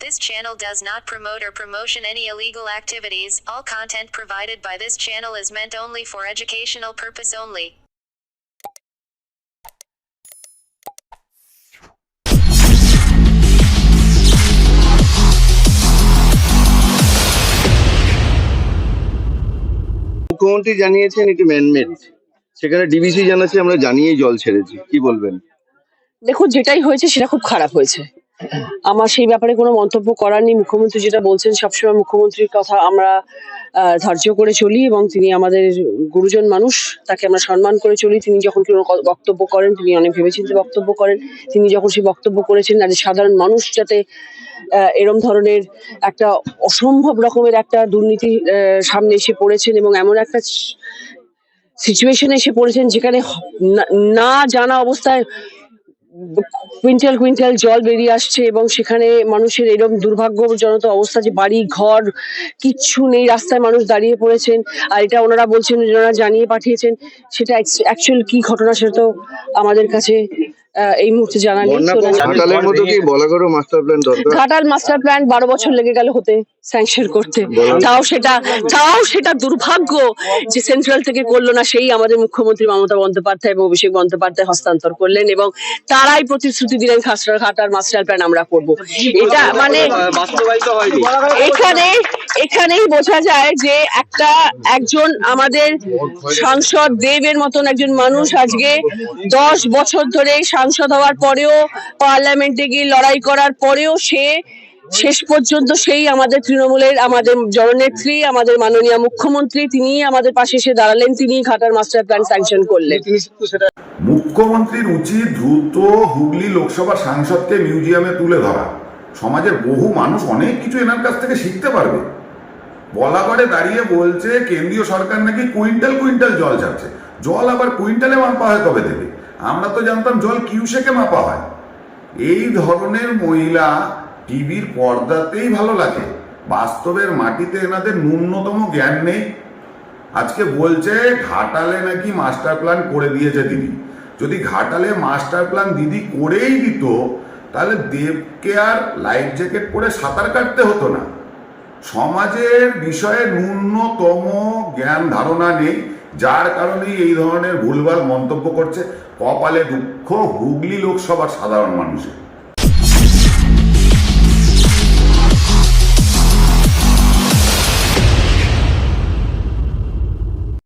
This channel does not promote or promotion any illegal activities. All content provided by this channel is meant only for educational purpose only. মুখ্যমন্ত্রী জানিয়েছেন এটি man-made সেখানে DBC জানাচ্ছে আমরা জানিয়েই জল ছেড়েছি কি বলবেন দেখুন যেটাই হয়েছে সেটা খুব খারাপ হয়েছে আমার সেই ব্যাপারে কোনো মন্তব্য করার নেই। মুখ্যমন্ত্রী যেটা বলছেন, সবসময় মুখ্যমন্ত্রীর কথা আমরা ধার্য করে চলি এবং তিনি আমাদের গুরুজন মানুষ, তাকে আমরা সম্মান করে চলি। তিনি যখন কোনো বক্তব্য করেন, তিনি অনেক ভেবেচিন্তে বক্তব্য করেন। তিনি যখন সেই বক্তব্য করেছেন আজ সাধারণ মানুষ যাতে এরম ধরনের একটা অসম্ভব রকমের একটা দুর্নীতি সামনে এসে পড়েছেন এবং এমন একটা সিচুয়েশনে এসে পড়েছেন যেখানে না জানা অবস্থায় কুইন্টাল কুইন্টাল জল বেরিয়ে আসছে এবং সেখানে মানুষের এরকম দুর্ভাগ্যজনক অবস্থা যে বাড়ি, ঘর, কিচ্ছু নেই, রাস্তায় মানুষ দাঁড়িয়ে পড়েছেন। আর এটা ওনারা বলছেন, ওনারা জানিয়ে পাঠিয়েছেন। সেটা অ্যাকচুয়াল কি ঘটনা সেটা তো আমাদের কাছে এই মুহূর্তে জানা নেই ঘাটালের মতো কি বলাগড় মাস্টার প্ল্যান দরকার? ঘাটাল মাস্টার প্ল্যান বারো বছর লেগে গেল হতে স্যাংশন করতে। তাও সেটা তাও সেটা দুর্ভাগ্য যে সেন্ট্রাল থেকে করল না সেই আমাদের মুখ্যমন্ত্রী মমতা বন্দ্যোপাধ্যায় এবং অভিষেক বন্দ্যোপাধ্যায় হস্তান্তর করলেন এবং তারাই প্রতিশ্রুতি দিলেন খাসড়া ঘাটার মাস্টার প্ল্যান আমরা করব। এটা মানে এখানে এখানেই বোঝা যায় যে একটা একজন আমাদের সাংসদ দেবের মতন একজন মানুষ আজকে দশ বছর ধরে সাংসদ হওয়ার পরেও পার্লামেন্টে গিয়ে লড়াই করার পরেও সে শেষ পর্যন্ত সেই আমাদের তৃণমূলের, আমাদের জননেত্রী, আমাদের মাননীয় মুখ্যমন্ত্রী তিনি আমাদের পাশে এসে দাঁড়ালেন তিনি ঘাটার মাস্টার প্ল্যান স্যাংশন করলেন। মুখ্যমন্ত্রীর উচিত দ্রুত হুগলি লোকসভা সাংসদকে মিউজিয়ামে তুলে ধরা। সমাজের বহু মানুষ অনেক কিছু এনার কাছ থেকে শিখতে পারবে। বলাগড়ে দাঁড়িয়ে বলছে, কেন্দ্রীয় সরকার নাকি কুইন্টাল কুইন্টাল জল ছাড়ছে। জল আবার কুইন্টালে মাপা হয় কবে থেকে? আমরা তো জানতাম জল কিউসেকে মাপা হয়। এই ধরনের মহিলা টিভির পর্দাতেই ভালো লাগে। বাস্তবের মাটিতে এনাদের ন্যূনতম জ্ঞান নেই। আজকে বলছে, ঘাটালে নাকি মাস্টার প্ল্যান করে দিয়েছে দিদি। যদি ঘাটালে মাস্টার প্ল্যান দিদি করেই দিত, তাহলে দেবকে আর লাইফ জ্যাকেট পরে সাঁতার কাটতে হতো না। সমাজের বিষয়ে ন্যূনতম জ্ঞান ধারণা নেই, যার কারণেই এই ধরনের ভুলভাল মন্তব্য করছে। কপালে দুঃখ, হুগলি লোকসভার সাধারণ মানুষের।